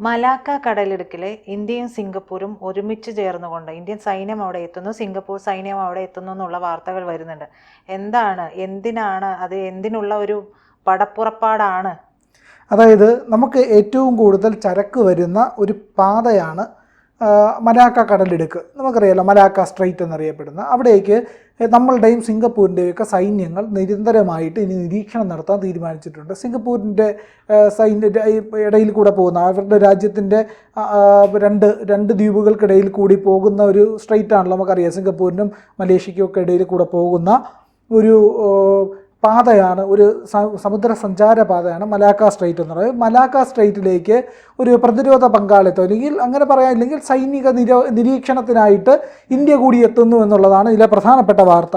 മലാക്ക കടലിടുക്കിലെ ഇന്ത്യയും സിംഗപ്പൂരും ഒരുമിച്ച് ചേർന്നുകൊണ്ട് ഇന്ത്യൻ സൈന്യം അവിടെ എത്തുന്നു സിംഗപ്പൂർ സൈന്യം അവിടെ എത്തുന്നു എന്നുള്ള വാർത്തകൾ വരുന്നുണ്ട്. എന്താണ്? എന്തിനാണ്? അത് എന്തിനുള്ള ഒരു പടപ്പുറപ്പാടാണ്? അതായത് നമുക്ക് ഏറ്റവും കൂടുതൽ ചരക്ക് വരുന്ന ഒരു പാതയാണ് മലാക്ക കടലിടുക്ക്. നമുക്കറിയാലോ മലാക്ക സ്ട്രൈറ്റ് എന്നറിയപ്പെടുന്ന അവിടേക്ക് നമ്മളുടെയും സിംഗപ്പൂരിന്റെയൊക്കെ സൈന്യങ്ങൾ നിരന്തരമായിട്ട് ഇനി നിരീക്ഷണം നടത്താൻ തീരുമാനിച്ചിട്ടുണ്ട്. സിംഗപ്പൂരിന്റെ സൈന്യ ഇടയിൽ കൂടെ പോകുന്ന അവരുടെ രാജ്യത്തിന്റെ രണ്ട് രണ്ട് ദ്വീപുകൾക്കിടയിൽ കൂടി പോകുന്ന ഒരു സ്ട്രെയിറ്റ് ആണല്ലോ നമുക്കറിയാം. സിംഗപ്പൂരിനും മലേഷ്യയ്ക്കും ഒക്കെ ഇടയിൽ കൂടെ പോകുന്ന ഒരു പാതയാണ് ഒരു സമുദ്ര സഞ്ചാര പാതയാണ് മലാക്ക സ്ട്രേറ്റ് എന്ന് പറയുന്നത്. മലാക്ക സ്ട്രൈറ്റിലേക്ക് ഒരു പ്രതിരോധ പങ്കാളിത്തം അല്ലെങ്കിൽ അങ്ങനെ പറയാനില്ലെങ്കിൽ സൈനിക നിരോ നിരീക്ഷണത്തിനായിട്ട് ഇന്ത്യ കൂടി എത്തുന്നു എന്നുള്ളതാണ് ഇതിലെ പ്രധാനപ്പെട്ട വാർത്ത.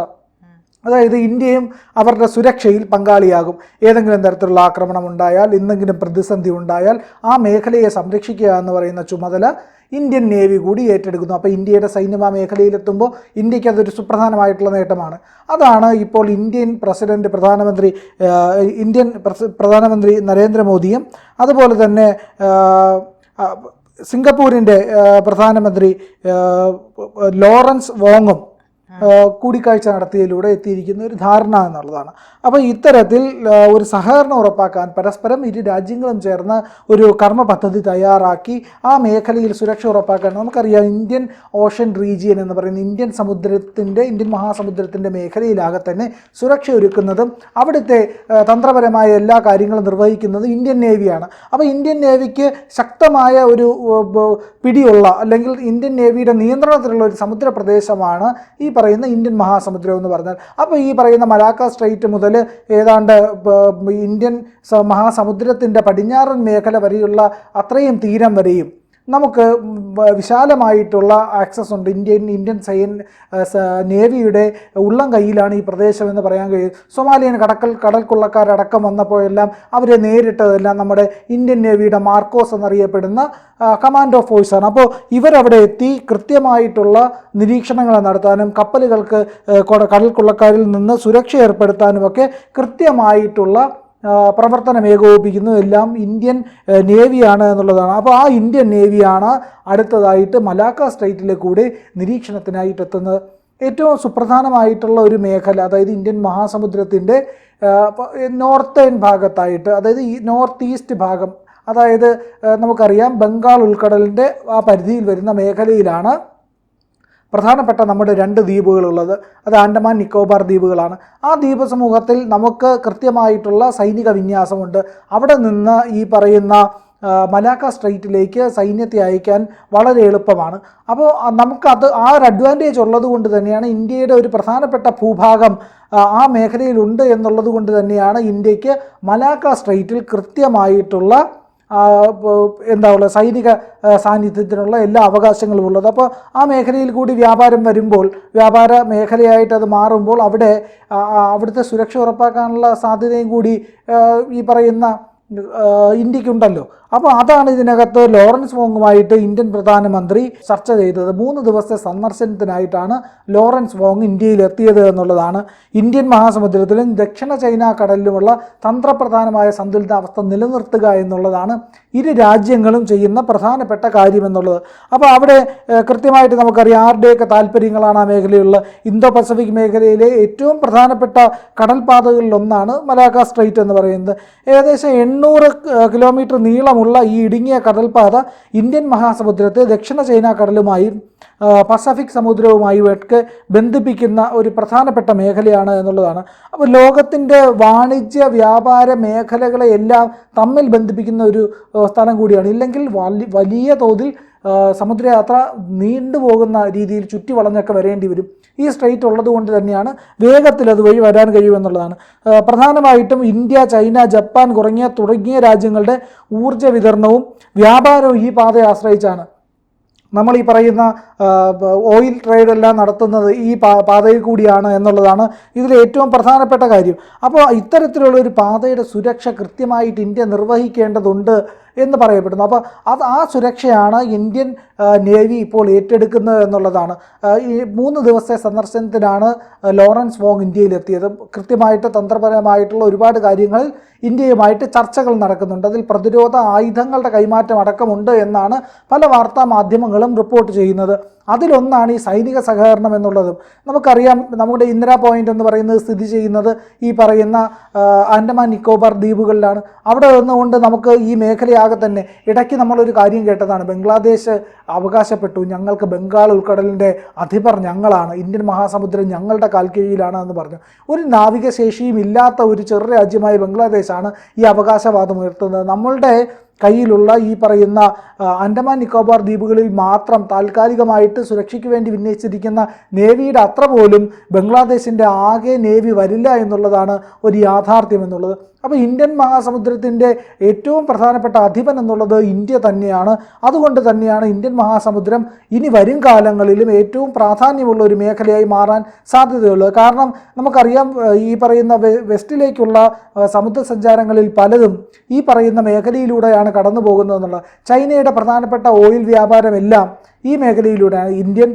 അതായത് ഇന്ത്യയും അവരുടെ സുരക്ഷയിൽ പങ്കാളിയാകും. ഏതെങ്കിലും തരത്തിലുള്ള ആക്രമണം ഉണ്ടായാൽ എന്തെങ്കിലും പ്രതിസന്ധി ഉണ്ടായാൽ ആ മേഖലയെ സംരക്ഷിക്കുക എന്ന് പറയുന്ന ചുമതല ഇന്ത്യൻ നേവി കൂടി ഏറ്റെടുക്കുന്നു. അപ്പോൾ ഇന്ത്യയുടെ സൈന്യം ആ മേഖലയിലെത്തുമ്പോൾ ഇന്ത്യയ്ക്ക് അതൊരു സുപ്രധാനമായിട്ടുള്ള നേട്ടമാണ്. അതാണ് ഇപ്പോൾ ഇന്ത്യൻ പ്രസിഡന്റ് പ്രധാനമന്ത്രി ഇന്ത്യൻ പ്രധാനമന്ത്രി നരേന്ദ്രമോദിയും അതുപോലെ തന്നെ സിംഗപ്പൂരിന്റെ പ്രധാനമന്ത്രി ലോറൻസ് വോങ്ങും കൂടിക്കാഴ്ച നടത്തിയതിലൂടെ എത്തിയിരിക്കുന്ന ഒരു ധാരണ എന്നുള്ളതാണ്. അപ്പോൾ ഇത്തരത്തിൽ ഒരു സഹകരണം ഉറപ്പാക്കാൻ പരസ്പരം ഇരു രാജ്യങ്ങളും ചേർന്ന് ഒരു കർമ്മ പദ്ധതി തയ്യാറാക്കി ആ മേഖലയിൽ സുരക്ഷ ഉറപ്പാക്കാൻ നമുക്കറിയാം ഇന്ത്യൻ ഓഷൻ റീജിയൻ എന്ന് പറയുന്ന ഇന്ത്യൻ സമുദ്രത്തിന്റെ ഇന്ത്യൻ മഹാസമുദ്രത്തിന്റെ മേഖലയിലാകെ തന്നെ സുരക്ഷ ഒരുക്കുന്നതും അവിടുത്തെ തന്ത്രപരമായ എല്ലാ കാര്യങ്ങളും നിർവഹിക്കുന്നതും ഇന്ത്യൻ നേവിയാണ്. അപ്പോൾ ഇന്ത്യൻ നേവിക്ക് ശക്തമായ ഒരു പിടിയുള്ള അല്ലെങ്കിൽ ഇന്ത്യൻ നേവിയുടെ നിയന്ത്രണത്തിലുള്ള ഒരു സമുദ്രപ്രദേശമാണ് ഈ പറയുന്ന ഇന്ത്യൻ മഹാസമുദ്രം എന്ന് പറഞ്ഞാൽ അപ്പോൾ ഈ പറയുന്ന മലാക്ക സ്ട്രൈറ്റ് മുതൽ ഏതാണ്ട് ഇന്ത്യൻ മഹാസമുദ്രത്തിന്റെ പടിഞ്ഞാറൻ മേഖല വരെയുള്ള അത്രയും തീരം വരെയും നമുക്ക് വിശാലമായിട്ടുള്ള ആക്സസ് ഉണ്ട്. ഇന്ത്യൻ ഇന്ത്യൻ സൈൻ നേവിയുടെ ഉള്ളം കയ്യിലാണ് ഈ പ്രദേശം എന്ന് പറയാൻ കഴിയും. സൊമാലിയൻ കടക്കൽ കടൽക്കുള്ളക്കാരടക്കം വന്നപ്പോഴെല്ലാം അവരെ നേരിട്ടതെല്ലാം നമ്മുടെ ഇന്ത്യൻ നേവിയുടെ മാർക്കോസ് എന്നറിയപ്പെടുന്ന കമാൻഡോ ഫോഴ്സാണ് അപ്പോൾ ഇവരവിടെ എത്തി കൃത്യമായിട്ടുള്ള നിരീക്ഷണങ്ങൾ നടത്താനും കപ്പലുകൾക്ക് കടൽക്കുള്ളക്കാരിൽ കടൽ കൊള്ളക്കാരിൽ നിന്ന് സുരക്ഷ ഏർപ്പെടുത്താനുമൊക്കെ കൃത്യമായിട്ടുള്ള പ്രവർത്തനം ഏകോപിപ്പിക്കുന്നു. എല്ലാം ഇന്ത്യൻ നേവിയാണ് എന്നുള്ളതാണ്. അപ്പോൾ ആ ഇന്ത്യൻ നേവിയാണ് അടുത്തതായിട്ട് മലാക്ക സ്ട്രൈറ്റിലെ കൂടെ നിരീക്ഷണത്തിനായിട്ട് എത്തുന്നത്. ഏറ്റവും സുപ്രധാനമായിട്ടുള്ള ഒരു മേഖല അതായത് ഇന്ത്യൻ മഹാസമുദ്രത്തിന്റെ നോർത്തേൺ ഭാഗത്തായിട്ട് അതായത് ഈ നോർത്ത് ഈസ്റ്റ് ഭാഗം അതായത് നമുക്കറിയാം ബംഗാൾ ഉൾക്കടലിന്റെ ആ പരിധിയിൽ വരുന്ന മേഖലയിലാണ് പ്രധാനപ്പെട്ട നമ്മുടെ രണ്ട് ദ്വീപുകളുള്ളത്. അത് ആൻഡമാൻ നിക്കോബാർ ദ്വീപുകളാണ്. ആ ദ്വീപ സമൂഹത്തിൽ നമുക്ക് കൃത്യമായിട്ടുള്ള സൈനിക വിന്യാസമുണ്ട്. അവിടെ നിന്ന് ഈ പറയുന്ന മലാക്ക സ്ട്രൈറ്റിലേക്ക് സൈന്യത്തെ അയക്കാൻ വളരെ എളുപ്പമാണ്. അപ്പോൾ നമുക്കത് ആ ഒരു അഡ്വാന്റേജ് ഉള്ളത് കൊണ്ട് തന്നെയാണ് ഇന്ത്യയുടെ ഒരു പ്രധാനപ്പെട്ട ഭൂഭാഗം ആ, മേഖലയിലുണ്ട് എന്നുള്ളത് കൊണ്ട് തന്നെയാണ് ഇന്ത്യയ്ക്ക് മലാക്ക സ്ട്രൈറ്റിൽ കൃത്യമായിട്ടുള്ള എന്താ പറയുക സൈനിക സാന്നിധ്യത്തിനുള്ള എല്ലാ അവകാശങ്ങളും ഉള്ളത്. അപ്പോൾ ആ മേഖലയിൽ കൂടി വ്യാപാരം വരുമ്പോൾ വ്യാപാര മേഖലയായിട്ട് അത് മാറുമ്പോൾ അവിടെ അവിടുത്തെ സുരക്ഷ ഉറപ്പാക്കാനുള്ള സാധ്യതയും കൂടി ഈ പറയുന്ന ഇന്ത്യക്കുണ്ടല്ലോ. അപ്പോൾ അതാണ് ഇതിനകത്ത് ലോറൻസ് വോങ്ങുമായിട്ട് ഇന്ത്യൻ പ്രധാനമന്ത്രി ചർച്ച ചെയ്തത്. മൂന്ന് ദിവസത്തെ സന്ദർശനത്തിനായിട്ടാണ് ലോറൻസ് വോങ് ഇന്ത്യയിൽ എത്തിയത് എന്നുള്ളതാണ്. ഇന്ത്യൻ മഹാസമുദ്രത്തിലും ദക്ഷിണ ചൈന കടലിലുമുള്ള തന്ത്രപ്രധാനമായ സന്തുലിതാവസ്ഥ നിലനിർത്തുക എന്നുള്ളതാണ് ഇരു രാജ്യങ്ങളും ചെയ്യുന്ന പ്രധാനപ്പെട്ട കാര്യം എന്നുള്ളത്. അപ്പോൾ അവിടെ കൃത്യമായിട്ട് നമുക്കറിയാം ആരുടെയൊക്കെ താല്പര്യങ്ങളാണ് ആ മേഖലയുള്ള ഇന്തോ പസഫിക് മേഖലയിലെ ഏറ്റവും പ്രധാനപ്പെട്ട കടൽപാതകളിലൊന്നാണ് മലാക്ക സ്ട്രേറ്റ് എന്ന് പറയുന്നത്. ഏകദേശം എണ്ണൂറ് കിലോമീറ്റർ നീളമുള്ള ഈ ഇടുങ്ങിയ കടൽപാത ഇന്ത്യൻ മഹാസമുദ്രത്തെ ദക്ഷിണ ചൈന കടലുമായും പസഫിക് സമുദ്രവുമായി ഒക്കെ ബന്ധിപ്പിക്കുന്ന ഒരു പ്രധാനപ്പെട്ട മേഖലയാണ് എന്നുള്ളതാണ്. അപ്പോൾ ലോകത്തിന്റെ വാണിജ്യ വ്യാപാര മേഖലകളെ എല്ലാം തമ്മിൽ ബന്ധിപ്പിക്കുന്ന ഒരു സ്ഥലം കൂടിയാണ്. ഇല്ലെങ്കിൽ വലിയ തോതിൽ സമുദ്രയാത്ര നീണ്ടുപോകുന്ന രീതിയിൽ ചുറ്റി വളഞ്ഞൊക്കെ വരേണ്ടി വരും. ഈ സ്ട്രൈറ്റ് ഉള്ളത് കൊണ്ട് തന്നെയാണ് വേഗത്തിൽ അതുവഴി വരാൻ കഴിയുമെന്നുള്ളതാണ്. പ്രധാനമായിട്ടും ഇന്ത്യ ചൈന ജപ്പാൻ കുറങ്ങിയ തുടങ്ങിയ രാജ്യങ്ങളുടെ ഊർജ വിതരണവും വ്യാപാരവും ഈ പാതയെ ആശ്രയിച്ചാണ്. നമ്മൾ ഈ പറയുന്ന ഓയിൽ ട്രേഡ് എല്ലാം നടത്തുന്നത് ഈ പാതയിൽ കൂടിയാണ് എന്നുള്ളതാണ് ഇതിൽ ഏറ്റവും പ്രധാനപ്പെട്ട കാര്യം. അപ്പോൾ ഇത്തരത്തിലുള്ള ഒരു പാതയുടെ സുരക്ഷ കൃത്യമായിട്ട് ഇന്ത്യ നിർവഹിക്കേണ്ടതുണ്ട് എന്ന് പറയപ്പെടുന്നു. അപ്പോൾ അത് ആ സുരക്ഷയാണ് ഇന്ത്യൻ നേവി ഇപ്പോൾ ഏറ്റെടുക്കുന്നത് എന്നുള്ളതാണ്. ഈ മൂന്ന് ദിവസത്തെ സന്ദർശനത്തിനാണ് ലോറൻസ് വോങ് ഇന്ത്യയിലെത്തിയത്. കൃത്യമായിട്ട് തന്ത്രപരമായിട്ടുള്ള ഒരുപാട് കാര്യങ്ങൾ ഇന്ത്യയുമായിട്ട് ചർച്ചകൾ നടക്കുന്നുണ്ട്. അതിൽ പ്രതിരോധ ആയുധങ്ങളുടെ കൈമാറ്റം അടക്കമുണ്ട് എന്നാണ് പല വാർത്താ മാധ്യമങ്ങളും റിപ്പോർട്ട് ചെയ്യുന്നത്. അതിലൊന്നാണ് ഈ സൈനിക സഹകരണം എന്നുള്ളതും. നമുക്കറിയാം നമ്മുടെ ഇന്ദിര പോയിന്റ് എന്ന് പറയുന്നത് സ്ഥിതി ചെയ്യുന്നത് ഈ പറയുന്ന ആൻഡമാൻ നിക്കോബാർ ദ്വീപുകളിലാണ്. അവിടെ നിന്നുകൊണ്ട് നമുക്ക് ഈ മേഖലയാകെ തന്നെ ഇടയ്ക്ക് നമ്മളൊരു കാര്യം കേട്ടതാണ്. ബംഗ്ലാദേശ് അവകാശപ്പെട്ടു. ഞങ്ങൾക്ക് ബംഗാൾ ഉൾക്കടലിന്റെ അധിപർ ഞങ്ങളാണ്. ഇന്ത്യൻ മഹാസമുദ്രം ഞങ്ങളുടെ കാൽക്കീഴിലാണ് എന്ന് പറഞ്ഞു. ഒരു നാവികശേഷിയും ഇല്ലാത്ത ഒരു ചെറു രാജ്യമായ ബംഗ്ലാദേശാണ് ഈ അവകാശവാദം ഉയർത്തുന്നത്. നമ്മളുടെ കയ്യിലുള്ള ഈ പറയുന്ന അൻഡമാൻ നിക്കോബാർ ദ്വീപുകളിൽ മാത്രം താൽക്കാലികമായിട്ട് സുരക്ഷയ്ക്ക് വേണ്ടി വിന്യസിച്ചിരിക്കുന്ന നേവിയുടെ അത്ര പോലും ബംഗ്ലാദേശിന്റെ ആകെ നേവി വരില്ല എന്നുള്ളതാണ് ഒരു യാഥാർത്ഥ്യം എന്നുള്ളത്. അപ്പോൾ ഇന്ത്യൻ മഹാസമുദ്രത്തിന്റെ ഏറ്റവും പ്രധാനപ്പെട്ട അധിപൻ എന്നുള്ളത് ഇന്ത്യ തന്നെയാണ്. അതുകൊണ്ട് തന്നെയാണ് ഇന്ത്യൻ മഹാസമുദ്രം ഇനി വരും കാലങ്ങളിലും ഏറ്റവും പ്രാധാന്യമുള്ള ഒരു മേഖലയായി മാറാൻ സാധ്യതയുള്ളത്. കാരണം നമുക്കറിയാം ഈ പറയുന്ന വെസ്റ്റിലേക്കുള്ള സമുദ്രസഞ്ചാരങ്ങളിൽ സമുദ്ര സഞ്ചാരങ്ങളിൽ പലതും ഈ പറയുന്ന മേഖലയിലൂടെയാണ് കടന്നു പോകുന്നതെന്നുള്ള ചൈനയുടെ പ്രധാനപ്പെട്ട ഓയിൽ വ്യാപാരമെല്ലാം ഈ മേഖലയിലൂടെ ഇന്ത്യൻ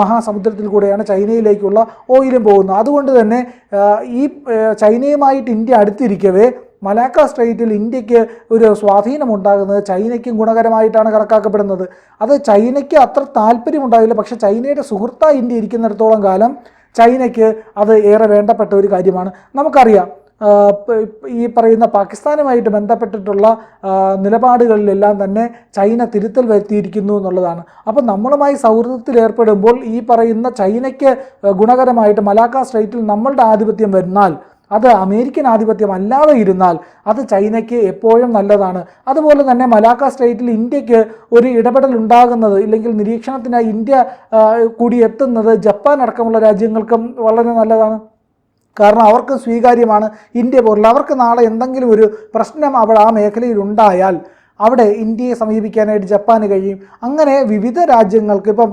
മഹാസമുദ്രത്തിൽ കൂടെയാണ് ചൈനയിലേക്കുള്ള ഓയിലും പോകുന്നത്. അതുകൊണ്ട് തന്നെ ഈ ചൈനയുമായിട്ട് ഇന്ത്യ അടുത്തിരിക്കവേ മലാക്ക സ്ട്രൈറ്റിൽ ഇന്ത്യയ്ക്ക് ഒരു സ്വാധീനം ഉണ്ടാകുന്നത് ചൈനയ്ക്കും ഗുണകരമായിട്ടാണ് കണക്കാക്കപ്പെടുന്നത്. അത് ചൈനയ്ക്ക് അത്ര താല്പര്യമുണ്ടാകില്ല പക്ഷേ ചൈനയുടെ സുഹൃത്തായി ഇന്ത്യ ഇരിക്കുന്നിടത്തോളം കാലം ചൈനയ്ക്ക് അത് ഏറെ വേണ്ടപ്പെട്ട ഒരു കാര്യമാണ്. നമുക്കറിയാം ഈ പറയുന്ന പാകിസ്ഥാനുമായിട്ട് ബന്ധപ്പെട്ടിട്ടുള്ള നിലപാടുകളിലെല്ലാം തന്നെ ചൈന തിരുത്തൽ വരുത്തിയിരിക്കുന്നു എന്നുള്ളതാണ്. അപ്പോൾ നമ്മളുമായി സൗഹൃദത്തിൽ ഏർപ്പെടുമ്പോൾ ഈ പറയുന്ന ചൈനയ്ക്ക് ഗുണകരമായിട്ട് മലാക്ക സ്ട്രൈറ്റിൽ നമ്മളുടെ ആധിപത്യം വരുന്നാൽ അത് അമേരിക്കൻ ആധിപത്യം അല്ലാതെ ഇരുന്നാൽ അത് ചൈനയ്ക്ക് എപ്പോഴും നല്ലതാണ്. അതുപോലെ തന്നെ മലാക്ക സ്ട്രേറ്റിൽ ഇന്ത്യയ്ക്ക് ഒരു ഇടപെടൽ ഉണ്ടാകുന്നത് ഇല്ലെങ്കിൽ നിരീക്ഷണത്തിനായി ഇന്ത്യ കൂടി എത്തുന്നത് ജപ്പാൻ അടക്കമുള്ള രാജ്യങ്ങൾക്കും വളരെ നല്ലതാണ്. കാരണം അവർക്ക് സ്വീകാര്യമാണ്. ഇന്ത്യ പോലുള്ള അവർക്ക് നാളെ എന്തെങ്കിലും ഒരു പ്രശ്നം അവിടെ ആ മേഖലയിൽ ഉണ്ടായാൽ അവിടെ ഇന്ത്യയെ സമീപിക്കാനായിട്ട് ജപ്പാന് കഴിയും. അങ്ങനെ വിവിധ രാജ്യങ്ങൾക്ക് ഇപ്പം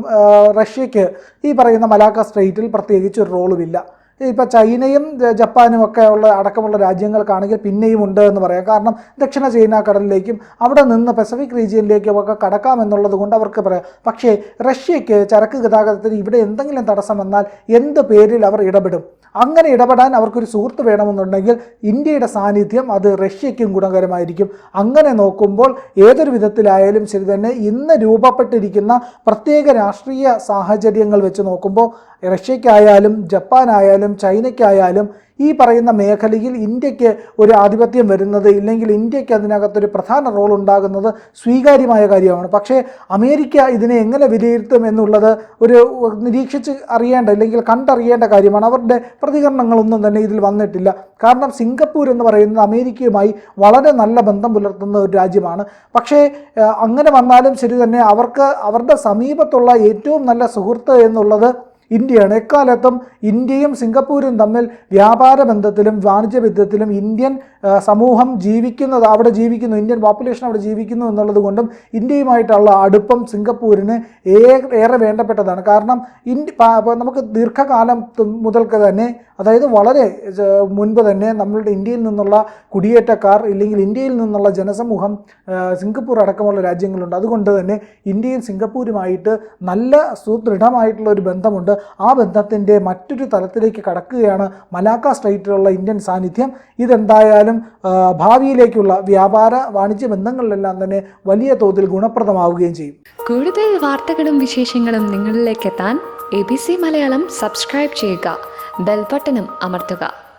റഷ്യക്ക് ഈ പറയുന്ന മലാക്ക സ്ട്രേറ്റിൽ പ്രത്യേകിച്ച് ഒരു റോളുമില്ല. ഇപ്പം ചൈനയും ജപ്പാനും ഒക്കെ ഉള്ള അടക്കമുള്ള രാജ്യങ്ങൾക്കാണെങ്കിൽ പിന്നെയും ഉണ്ട് എന്ന് പറയാം. കാരണം ദക്ഷിണ ചൈന കടലിലേക്കും അവിടെ നിന്ന് പസഫിക് റീജിയനിലേക്കും ഒക്കെ കടക്കാമെന്നുള്ളത് കൊണ്ട് അവർക്ക് പറയാം. പക്ഷേ റഷ്യയ്ക്ക് ചരക്ക് ഗതാഗതത്തിന് ഇവിടെ എന്തെങ്കിലും തടസ്സം വന്നാൽ എന്ത് പേരിൽ അവർ ഇടപെടും? അങ്ങനെ ഇടപെടാൻ അവർക്കൊരു സുഹൃത്ത് വേണമെന്നുണ്ടെങ്കിൽ ഇന്ത്യയുടെ സാന്നിധ്യം അത് റഷ്യയ്ക്കും ഗുണകരമായിരിക്കും. അങ്ങനെ നോക്കുമ്പോൾ ഏതൊരു വിധത്തിലായാലും ശരി തന്നെ ഇന്ന് രൂപപ്പെട്ടിരിക്കുന്ന പ്രത്യേക രാഷ്ട്രീയ സാഹചര്യങ്ങൾ വെച്ച് നോക്കുമ്പോൾ റഷ്യയ്ക്കായാലും ജപ്പാനായാലും ചൈനയ്ക്കായാലും ഈ പറയുന്ന മേഖലയിൽ ഇന്ത്യയ്ക്ക് ഒരു ആധിപത്യം വരുന്നത് ഇല്ലെങ്കിൽ ഇന്ത്യയ്ക്ക് അതിനകത്തൊരു പ്രധാന റോൾ ഉണ്ടാകുന്നത് സ്വീകാര്യമായ കാര്യമാണ്. പക്ഷേ അമേരിക്ക ഇതിനെ എങ്ങനെ വിലയിരുത്തും എന്നുള്ളത് ഒരു നിരീക്ഷിച്ച് അറിയേണ്ട അല്ലെങ്കിൽ കണ്ടറിയേണ്ട കാര്യമാണ്. അവരുടെ പ്രതികരണങ്ങളൊന്നും തന്നെ ഇതിൽ വന്നിട്ടില്ല. കാരണം സിംഗപ്പൂർ എന്ന് പറയുന്നത് അമേരിക്കയുമായി വളരെ നല്ല ബന്ധം പുലർത്തുന്ന ഒരു രാജ്യമാണ്. പക്ഷേ അങ്ങനെ വന്നാലും ശരി തന്നെ അവർക്ക് അവരുടെ സമീപത്തുള്ള ഏറ്റവും നല്ല സുഹൃത്ത് എന്നുള്ളത് ഇന്ത്യയാണ്. എക്കാലത്തും ഇന്ത്യയും സിംഗപ്പൂരും തമ്മിൽ വ്യാപാര ബന്ധത്തിലും വാണിജ്യ ബന്ധത്തിലും ഇന്ത്യൻ സമൂഹം ജീവിക്കുന്നത് അവിടെ ജീവിക്കുന്നു ഇന്ത്യൻ പോപ്പുലേഷൻ അവിടെ ജീവിക്കുന്നു എന്നുള്ളത് കൊണ്ടും ഇന്ത്യയുമായിട്ടുള്ള അടുപ്പം സിംഗപ്പൂരിന് ഏറെ വേണ്ടപ്പെട്ടതാണ്. കാരണം ഇന്ത്യ നമുക്ക് ദീർഘകാലം മുതൽക്ക് തന്നെ അതായത് വളരെ മുൻപ് തന്നെ നമ്മളുടെ ഇന്ത്യയിൽ നിന്നുള്ള കുടിയേറ്റക്കാർ ഇല്ലെങ്കിൽ ഇന്ത്യയിൽ നിന്നുള്ള ജനസമൂഹം സിംഗപ്പൂർ അടക്കമുള്ള രാജ്യങ്ങളുണ്ട്. അതുകൊണ്ട് തന്നെ ഇന്ത്യയും സിംഗപ്പൂരുമായിട്ട് നല്ല സുദൃഢമായിട്ടുള്ള ഒരു ബന്ധമുണ്ട്. ആ ബന്ധത്തിന്റെ മറ്റൊരു തലത്തിലേക്ക് കടക്കുകയാണ് മലാക്ക സ്ട്രൈറ്റിലുള്ള ഇന്ത്യൻ സാന്നിധ്യം. ഇതെന്തായാലും ഭാവിയിലേക്കുള്ള വ്യാപാര വാണിജ്യ ബന്ധങ്ങളിലെല്ലാം തന്നെ വലിയ തോതിൽ ഗുണപ്രദമാവുകയും ചെയ്യും. കൂടുതൽ വാർത്തകളും വിശേഷങ്ങളും നിങ്ങളിലേക്ക് എത്താൻ A B C Malayalam subscribe ചെയ്യുക. ബെൽബട്ടനും അമർത്തുക.